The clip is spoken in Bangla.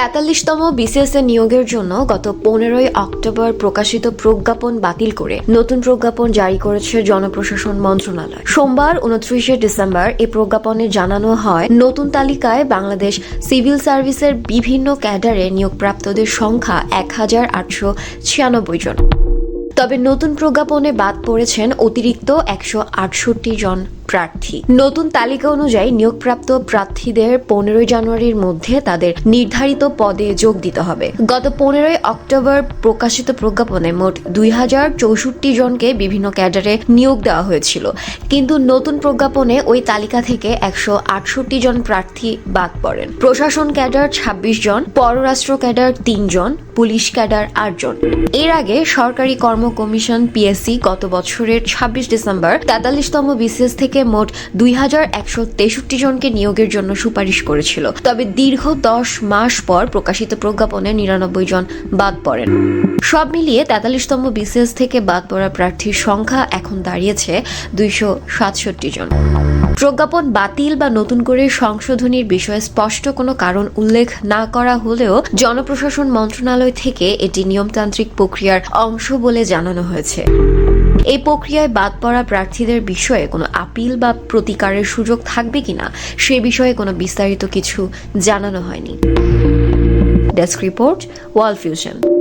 তেতাল্লিশতম বিসিএস এ নিয়োগের জন্য গত পনেরোই অক্টোবর প্রকাশিত প্রজ্ঞাপন বাতিল করে নতুন প্রজ্ঞাপন জারি করেছে জনপ্রশাসন মন্ত্রণালয়। সোমবার উনত্রিশে ডিসেম্বর এই প্রজ্ঞাপনে জানানো হয়, নতুন তালিকায় বাংলাদেশ সিভিল সার্ভিসের বিভিন্ন ক্যাডারে নিয়োগপ্রাপ্তদের সংখ্যা এক হাজার আটশো ছিয়ানব্বই জন। তবে নতুন প্রজ্ঞাপনে বাদ পড়েছেন অতিরিক্ত একশো আটষট্টি জন। প্রার্থী। নতুন তালিকা অনুযায়ী নিয়োগপ্রাপ্ত প্রার্থীদের পনেরোই জানুয়ারির মধ্যে তাদের নির্ধারিত পদে যোগ দিতে হবে। গত পনেরোই অক্টোবর প্রকাশিত প্রজ্ঞাপনে মোট দুই হাজার চৌষট্টি জনকে বিভিন্ন ক্যাডারে নিয়োগ দেওয়া হয়েছিল। কিন্তু নতুন প্রজ্ঞাপনে ওই তালিকা থেকে একশো আটষট্টি জন প্রার্থী বাদ পড়েন। প্রশাসন ক্যাডার ছাব্বিশ জন, পররাষ্ট্র ক্যাডার তিনজন পুলিশ ক্যাডার আটজন এর আগে সরকারি কর্ম কমিশন পিএসসি গত বছরের ছাব্বিশ ডিসেম্বর তেতাল্লিশতম বিসিএস থেকে মোট দুই হাজার একশো তেষট্টি জনকে নিয়োগের জন্য সুপারিশ করেছিল। তবে দীর্ঘ দশ মাস পর প্রকাশিত প্রজ্ঞাপনে নিরানব্বই জন বাদ পড়েন। সব মিলিয়ে তেতাল্লিশতম বিসিএস থেকে বাদ পড়া প্রার্থীর সংখ্যা এখন দাঁড়িয়েছে দুইশো সাতষট্টি জন। প্রজ্ঞাপন বাতিল বা নতুন করে সংশোধনীর বিষয়ে স্পষ্ট কোনো কারণ উল্লেখ না করা হলেও জনপ্রশাসন মন্ত্রণালয় থেকে এটি নিয়মতান্ত্রিক প্রক্রিয়ার অংশ বলে জানানো হয়েছে। এই প্রক্রিয়ায় বাদ পড়া প্রার্থীদের বিষয়ে কোনো আপিল বা প্রতিকারের সুযোগ থাকবে কিনা সে বিষয়ে কোনো বিস্তারিত কিছু জানানো হয়নি। Desk report, wall fusion.